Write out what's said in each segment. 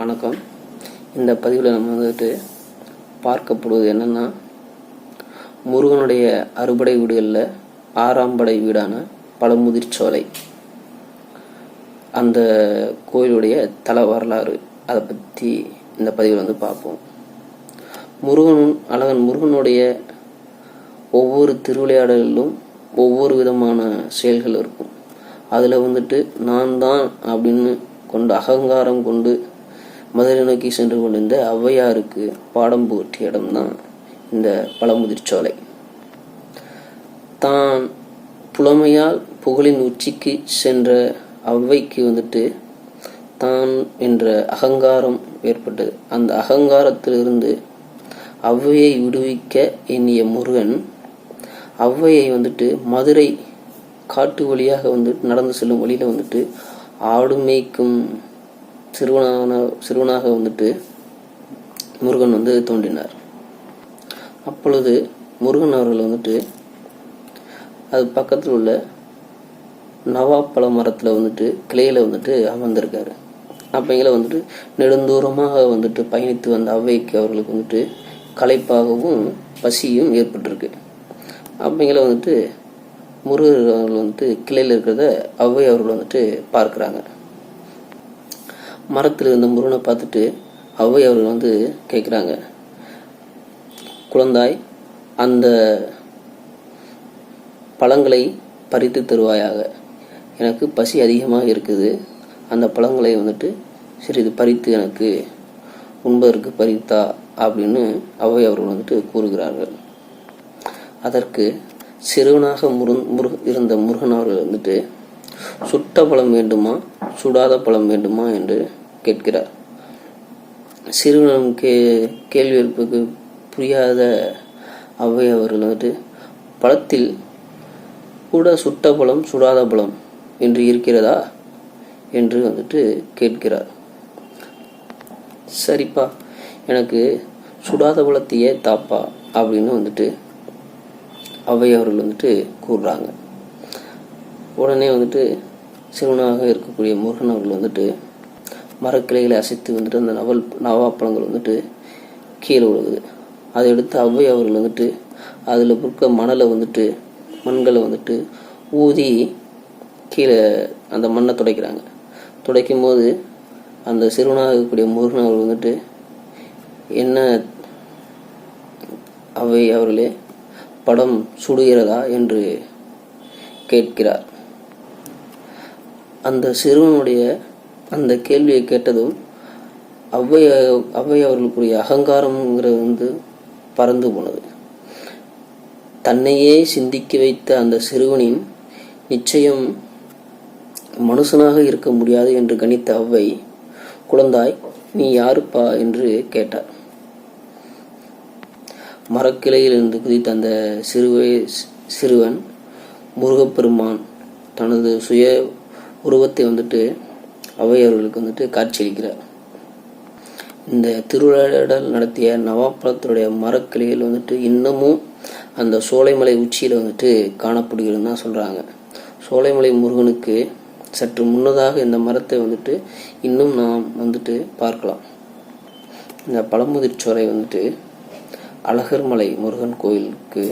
வணக்கம். இந்த பதிவில் நம்ம வந்துட்டு பார்க்கப்படுவது என்னென்னா முருகனுடைய அறுபடை வீடுகளில் ஆறாம் படை வீடான பழமுதிர்ச்சோலை அந்த கோயிலுடைய தல வரலாறு அதை பற்றி இந்த பதிவில் வந்து பார்ப்போம். முருகன் அழகன் முருகனுடைய ஒவ்வொரு திருவிளையாடலிலும் ஒவ்வொரு விதமான செயல்கள் இருக்கும். அதில் வந்துட்டு நான் தான் அப்படின்னு கொண்டு அகங்காரம் கொண்டு மதுரை நோக்கி சென்று கொண்டிருந்த ஔவையாருக்கு பாடம் போற்றிய இடம்தான் இந்த பழமுதிர்ச்சோலை தான் புலமையால் புகழின் உச்சிக்கு சென்ற ஔவைக்கு வந்துட்டு தான் என்ற அகங்காரம் ஏற்பட்டது அந்த அகங்காரத்திலிருந்து ஔவையை விடுவிக்க எண்ணிய முருகன் ஔவையை வந்துட்டு மதுரை காட்டு வழியாக வந்து நடந்து செல்லும் வழியில் வந்துட்டு ஆடு மேய்க்கும் சிறுவனான சிறுவனாக வந்துட்டு முருகன் வந்து தோன்றினார். அப்பொழுது முருகன் அவர்கள் வந்துட்டு அது பக்கத்தில் உள்ள நவாப்பழ மரத்தில் வந்துட்டு கிளையில் வந்துட்டு அமர்ந்திருக்காரு. அப்பைங்கள வந்துட்டு நெடுந்தூரமாக வந்துட்டு பயணித்து வந்த அவ்வைக்கு அவர்களுக்கு வந்துட்டு களைப்பாகவும் பசியும் ஏற்பட்டிருக்கு. அப்பைங்கள வந்துட்டு முருகர் அவர்கள் வந்துட்டு கிளையில் இருக்கிறத அவ்வை அவர்கள் வந்துட்டு பார்க்குறாங்க. மரத்தில் இருந்த முருகனை பார்த்துட்டு அவ்வை அவர்கள் வந்து கேட்குறாங்க குழந்தாய் அந்த பழங்களை பறித்து தருவாயாக. எனக்கு பசி அதிகமாக இருக்குது. அந்த பழங்களை வந்துட்டு சிறிது பறித்து எனக்கு உண்பதற்கு பறித்தா அப்படின்னு அவை அவர்கள் வந்துட்டு கூறுகிறார்கள். அதற்கு சிறுவனாக முருன் முரு இருந்த முருகன் அவர்கள் வந்துட்டு சுட்ட பழம் வேண்டுமா? சுடாத பழம் வேண்டுமா? என்று கேட்கிறார். சிறுவனும் கே கேள்வி எழுப்புக்கு புரியாத அவை அவர்கள் வந்துட்டு பழத்தில் கூட சுட்ட பழம் சுடாத பழம் என்று இருக்கிறதா? என்று வந்துட்டு கேட்கிறார். சரிப்பா எனக்கு சுடாத பழத்தையே தாப்பா அப்படின்னு வந்துட்டு அவை அவர்கள் வந்துட்டு கூறுறாங்க. உடனே வந்துட்டு சிறுவனாக இருக்கக்கூடிய முருகன் அவர்கள் வந்துட்டு மரக்கிளைகளை அசைத்து வந்துட்டு அந்த நவல் நவாப்பழங்கள் வந்துட்டு கீழே விழுகுது. அதை எடுத்து அவ்வை அவர்கள் வந்துட்டு அதில் இருக்க மணலை வந்துட்டு மண்களை வந்துட்டு ஊதி கீழே அந்த மண்ணை துடைக்கிறாங்க. துடைக்கும் போது அந்த சிறுவனாக இருக்கக்கூடிய முருகன் அவர்கள் வந்துட்டு என்ன அவை அவர்களே படம் சுடுகிறதா என்று கேட்கிறார். அந்த சிறுவனுடைய அந்த கேள்வியை கேட்டதும் அவ்வை அவ்வை அவர்களுக்குரிய அகங்காரம்ங்கிறது வந்து பறந்து போனது. தன்னையே சிந்திக்க வைத்த அந்த சிறுவனின் நிச்சயம் மனுஷனாக இருக்க முடியாது என்று கணித்த அவ்வை குழந்தாய் நீ யாருப்பா என்று கேட்டார். மரக்கிளையிலிருந்து குதித்த அந்த சிறுவை சிறுவன் முருகப்பெருமான் தனது சுய உருவத்தை வந்துட்டு அவையவர்களுக்கு வந்துட்டு காட்சியளிக்கிறார். இந்த திருவிழாடல் நடத்திய நவாப்பழத்தினுடைய மரக்கிளைகள் வந்துட்டு இன்னமும் அந்த சோலைமலை உச்சியில் வந்துட்டு காணப்படுகிறதுன்னு தான் சொல்கிறாங்க சோலைமலை முருகனுக்கு சற்று முன்னதாக இந்த மரத்தை வந்துட்டு இன்னும் நாம் வந்துட்டு பார்க்கலாம். இந்த பழமுதிர்ச்சோலை வந்துட்டு அழகர்மலை முருகன் கோயிலுக்கு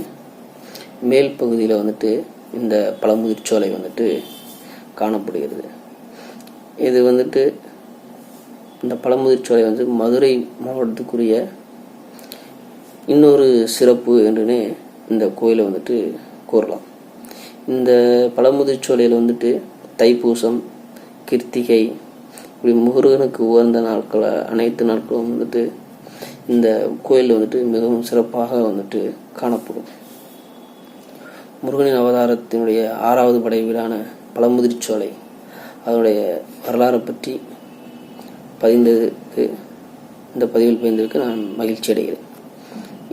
மேல் பகுதியில் வந்துட்டு இந்த பழமுதிர்ச்சோலை வந்துட்டு காணப்படுகிறது. இது வந்துட்டு இந்த பழமுதிர்ச்சோலை வந்து மதுரை மாவட்டத்துக்குரிய இன்னொரு சிறப்பு என்றுனே இந்த கோயிலை வந்துட்டு கூறலாம். இந்த பழமுதிர்ச்சோலையில் வந்துட்டு தைப்பூசம் கிருத்திகை இப்படி முருகனுக்கு உகந்த நாட்கள் அனைத்து நாட்களும் வந்துட்டு இந்த கோயில் வந்துட்டு மிகவும் சிறப்பாக வந்துட்டு காணப்படும். முருகனின் அவதாரத்தினுடைய ஆறாவது படை வீடான பழமுதிர்ச்சோலை அதனுடைய வரலாறை பற்றி பதிந்ததுக்கு இந்த பதிவில் பதிந்ததுக்கு நான் மகிழ்ச்சி அடைகிறேன்.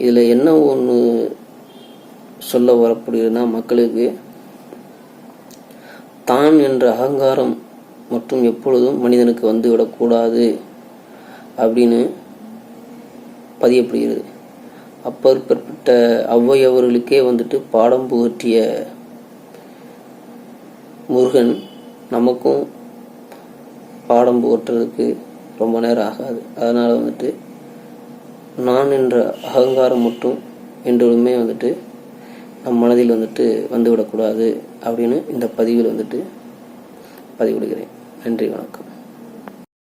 இதில் என்ன ஒன்று சொல்ல வரப்படுகிறதுனா மக்களுக்கு தான் என்ற அகங்காரம் மற்றும் எப்பொழுதும் மனிதனுக்கு வந்துவிடக்கூடாது அப்படின்னு பதியப்படுகிறது. அப்பற்பட்ட ஔவை வந்துட்டு பாடம் புகற்றிய முருகன் நமக்கும் பாடம் போட்டுறதுக்கு ரொம்ப நேரம் ஆகாது. அதனால் வந்துட்டு நான் என்ற அகங்காரம் மட்டும் என்றொழுமே வந்துட்டு நம் மனதில் வந்துட்டு வந்துவிடக்கூடாது அப்படின்னு இந்த பதிவில் வந்துட்டு பதிவிடுகிறேன். நன்றி வணக்கம்.